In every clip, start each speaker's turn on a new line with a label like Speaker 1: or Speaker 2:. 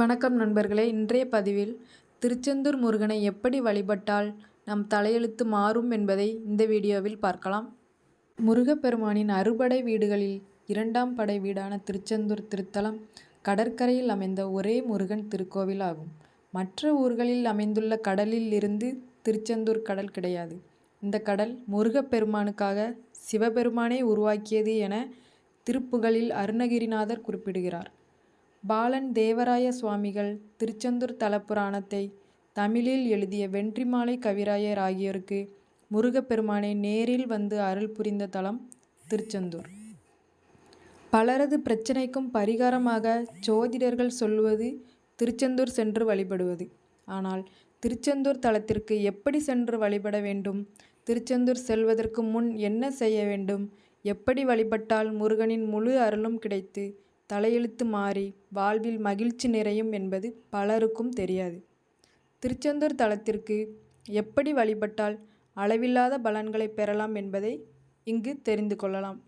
Speaker 1: வணக்கம் நண்பர்களே. இன்றைய பதிவில் திருச்செந்தூர் முருகனை எப்படி வழிபட்டால் நம் தலையெழுத்து மாறும் என்பதை இந்த வீடியோவில் பார்க்கலாம். முருகப்பெருமானின் அறுபடை வீடுகளில் இரண்டாம் படை வீடான திருச்செந்தூர் திருத்தலம் கடற்கரையில் அமைந்த ஒரே முருகன் திருக்கோவில் ஆகும். மற்ற ஊர்களில் அமைந்துள்ள கடலில் இருந்து திருச்செந்தூர் கடல் கிடையாது. இந்த கடல் முருகப்பெருமானுக்காக சிவபெருமானே உருவாக்கியது என திருப்புகளில் அருணகிரிநாதர் குறிப்பிடுகிறார். பாலன் தேவராய சுவாமிகள் திருச்செந்தூர் தலப்புராணத்தை தமிழில் எழுதிய வென்றிமாலை கவிராயர் ஆகியோருக்கு முருகப்பெருமானை நேரில் வந்து அருள் புரிந்த தலம் திருச்செந்தூர். பலரது பிரச்சனைக்கும் பரிகாரமாக ஜோதிடர்கள் சொல்வது திருச்செந்தூர் சென்று வழிபடுவது. ஆனால் திருச்செந்தூர் தலத்திற்கு எப்படி சென்று வழிபட வேண்டும்? திருச்செந்தூர் செல்வதற்கு முன் என்ன செய்ய வேண்டும்? எப்படி வழிபட்டால் முருகனின் முழு அருளும் கிடைத்து தலையெழுத்து மாறி வாழ்வில் மகிழ்ச்சி நிறையும் என்பது பலருக்கும் தெரியாது. திருச்செந்தூர் தலத்திற்கு எப்படி வழிபட்டால் அளவில்லாத பலன்களை பெறலாம் என்பதை இங்கு தெரிந்து கொள்ளலாம்.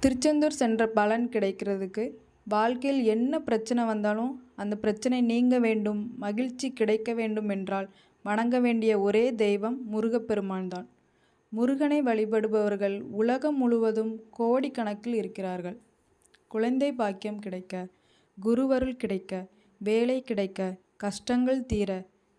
Speaker 1: திருச்செந்தூர் சென்ற பலன் கிடைக்கிறதுக்கு வாழ்க்கையில் என்ன பிரச்சனை வந்தாலும் அந்த பிரச்சனை நீங்க வேண்டும் மகிழ்ச்சி கிடைக்க வேண்டும் என்றால் வணங்க வேண்டிய ஒரே தெய்வம் முருகப்பெருமான் தான். முருகனை வழிபடுபவர்கள் உலகம் முழுவதும் கோடிக்கணக்கில் இருக்கிறார்கள். குழந்தை பாக்கியம் கிடைக்க குருவருள் கிடைக்க வேலை கிடைக்க கஷ்டங்கள் தீர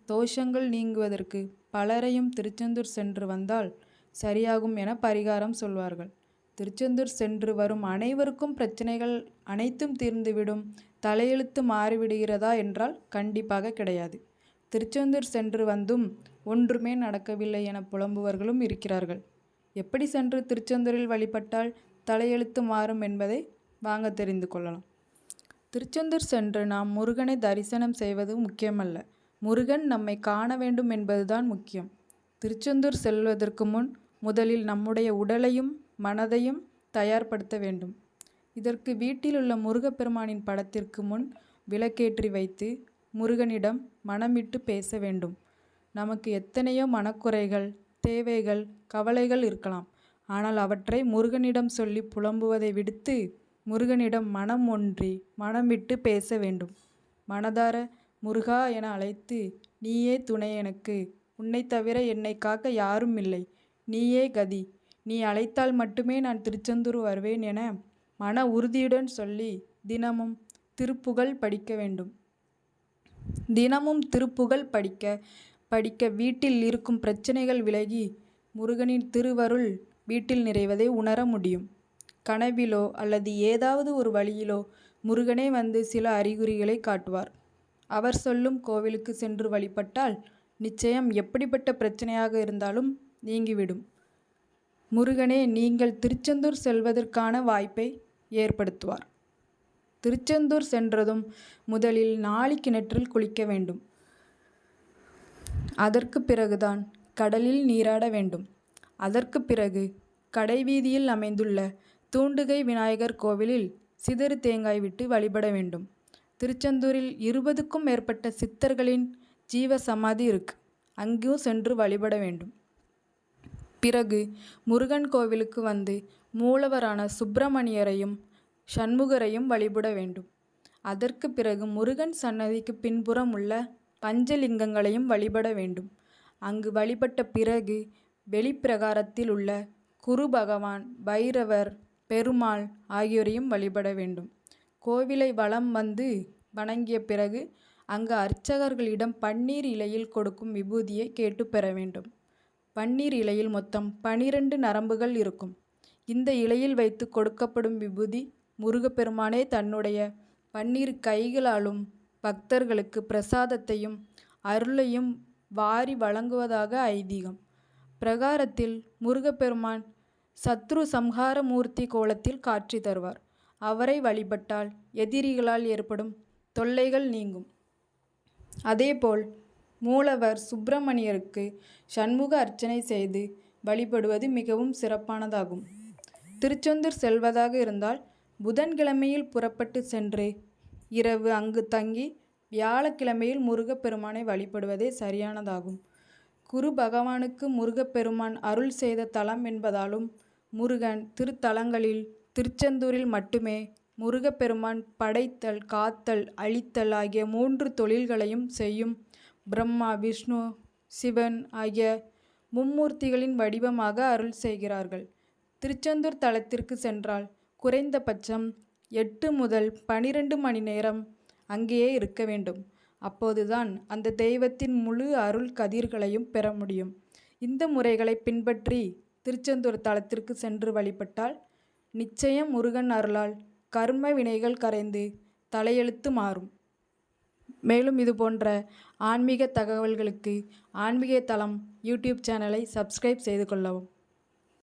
Speaker 1: தோஷங்கள் நீங்குவதற்கு பலரையும் திருச்செந்தூர் சென்று வந்தால் சரியாகும் என பரிகாரம் சொல்வார்கள். திருச்செந்தூர் சென்று வரும் அனைவருக்கும் பிரச்சனைகள் அனைத்தும் தீர்ந்துவிடும் தலையெழுத்து மாறிவிடுகிறதா என்றால் கண்டிப்பாக கிடையாது. திருச்செந்தூர் சென்று வந்தும் ஒன்றுமே நடக்கவில்லை என புலம்புவர்களும் இருக்கிறார்கள். எப்படி சென்று திருச்செந்தூரில் வழிபட்டால் தலையெழுத்து மாறும் என்பதை வாங்க தெரிந்து கொள்ளலாம். திருச்செந்தூர் சென்று நாம் முருகனை தரிசனம் செய்வது முக்கியமல்ல. முருகன் நம்மை காண வேண்டும் என்பதுதான் முக்கியம். திருச்செந்தூர் செல்வதற்கு முன் முதலில் நம்முடைய உடலையும் மனதையும் தயார்படுத்த வேண்டும். இதற்கு வீட்டில் உள்ள முருகப்பெருமானின் படத்திற்கு முன் விளக்கேற்றி வைத்து முருகனிடம் மனமிட்டு பேச வேண்டும். நமக்கு எத்தனையோ மனக்குறைகள் தேவைகள் கவலைகள் இருக்கலாம். ஆனால் அவற்றை முருகனிடம் சொல்லி புலம்புவதை விடுத்து முருகனிடம் மனம் ஒன்றி மனம் விட்டு பேச வேண்டும் மனதார முருகா என அழைத்து நீயே துணை எனக்கு. உன்னை தவிர என்னை காக்க யாரும் இல்லை. நீயே கதி. நீ அழைத்தால் மட்டுமே நான் திருச்செந்தூர் வருவேன் என மன உறுதியுடன் சொல்லி தினமும் திருப்புகழ் படிக்க வேண்டும். தினமும் திருப்புகழ் படிக்க படிக்க வீட்டில் இருக்கும் பிரச்சனைகள் விலகி முருகனின் திருவருள் வீட்டில் நிறைவதை உணர முடியும். கனவிலோ அல்லது ஏதாவது ஒரு வழியிலோ முருகனே வந்து சில அறிகுறிகளை காட்டுவார். அவர் சொல்லும் கோவிலுக்கு சென்று வழிபட்டால் நிச்சயம் எப்படிப்பட்ட பிரச்சனையாக இருந்தாலும் நீங்கிவிடும். முருகனே நீங்கள் திருச்செந்தூர் செல்வதற்கான வாய்ப்பை ஏற்படுத்துவார். திருச்செந்தூர் சென்றதும் முதலில் நாளி கிணற்றில் குளிக்க வேண்டும். அதற்கு பிறகுதான் கடலில் நீராட வேண்டும். அதற்கு பிறகு கடைவீதியில் அமைந்துள்ள தூண்டுகை விநாயகர் கோவிலில் சிதறு தேங்காய் விட்டு வழிபட வேண்டும். திருச்செந்தூரில் இருபதுக்கும் மேற்பட்ட சித்தர்களின் ஜீவ சமாதி இருக்கு. அங்கும் சென்று வழிபட வேண்டும். பிறகு முருகன் கோவிலுக்கு வந்து மூலவரான சுப்பிரமணியரையும் சண்முகரையும் வழிபட வேண்டும். அதற்கு பிறகு முருகன் சன்னதிக்கு பின்புறம் உள்ள பஞ்சலிங்கங்களையும் வழிபட வேண்டும். அங்கு வழிபட்ட பிறகு வெளிப்பிரகாரத்தில் உள்ள குரு பகவான் பைரவர் பெருமாள் ஆகியோரையும் வழிபட வேண்டும். கோவிலை வலம் வந்து வணங்கிய பிறகு அங்கு அர்ச்சகர்களிடம் பன்னீர் இலையில் கொடுக்கும் விபூதியை கேட்டு பெற வேண்டும். பன்னீர் இலையில் மொத்தம் பனிரெண்டு நரம்புகள் இருக்கும். இந்த இலையில் வைத்து கொடுக்கப்படும் விபூதி முருகப்பெருமானே தன்னுடைய பன்னீர் கைகளாலும் பக்தர்களுக்கு பிரசாதத்தையும் அருளையும் வாரி வழங்குவதாக ஐதீகம். பிரகாரத்தில் முருகப்பெருமான் சத்ரு சம்ஹார மூர்த்தி கோலத்தில் காட்சி தருவார். அவரை வழிபட்டால் எதிரிகளால் ஏற்படும் தொல்லைகள் நீங்கும். அதேபோல் மூலவர் சுப்பிரமணியருக்கு சண்முக அர்ச்சனை செய்து வழிபடுவது மிகவும் சிறப்பானதாகும். திருச்செந்தூர் செல்வதாக இருந்தால் புதன்கிழமையில் புறப்பட்டு சென்று இரவு அங்கு தங்கி வியாழக்கிழமையில் முருகப்பெருமானை வழிபடுவதே சரியானதாகும். குரு பகவானுக்கு முருகப்பெருமான் அருள் செய்த தலம் என்பதாலும் முருகன் திருத்தலங்களில் திருச்செந்தூரில் மட்டுமே முருகப்பெருமான் படைத்தல் காத்தல் அழித்தல் ஆகிய மூன்று தொழில்களையும் செய்யும் பிரம்மா விஷ்ணு சிவன் ஆகிய மும்மூர்த்திகளின் வடிவமாக அருள் செய்கிறார்கள். திருச்செந்தூர் தலத்திற்கு சென்றால் குறைந்தபட்சம் எட்டு முதல் பனிரெண்டு மணி நேரம் அங்கேயே இருக்க வேண்டும். அப்போதுதான் அந்த தெய்வத்தின் முழு அருள் கதிர்களையும் பெற முடியும். இந்த முறைகளை பின்பற்றி திருச்செந்தூர் தலத்திற்கு சென்று வழிபட்டால் நிச்சயம் முருகன் அருளால் கர்ம வினைகள் கரைந்து தலையெழுத்து மாறும். மேலும் இது போன்ற ஆன்மீக தகவல்களுக்கு ஆன்மீக தளம் யூடியூப் சேனலை சப்ஸ்கிரைப் செய்து கொள்ளவும்.